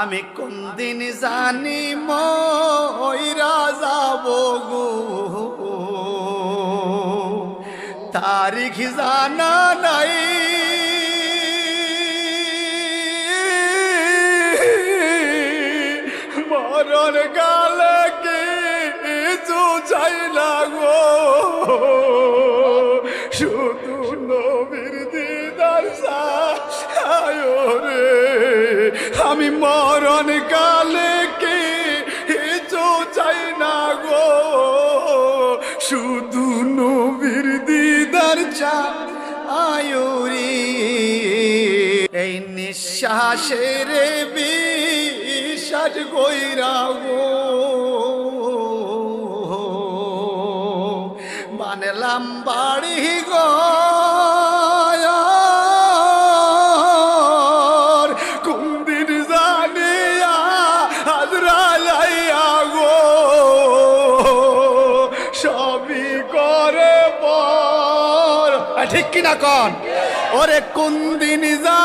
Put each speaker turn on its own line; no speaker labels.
আমি কোন দিন জানি ময়রা যাব গো তারিখ জানা নাই। মরণ গালে কিছু চাই না গো। শুধু নবীর দিদার সায় রে আমি মরণ কালে কি কিছু চাই না গো? শুধু নবীর দিদার চা আয়ুরি। এই নিঃশ্বাসের বিশ্বাস গইরা গো। বানলাম বাড়ি গো। ঠিক কিনা কন? ওরে কোন দিন যা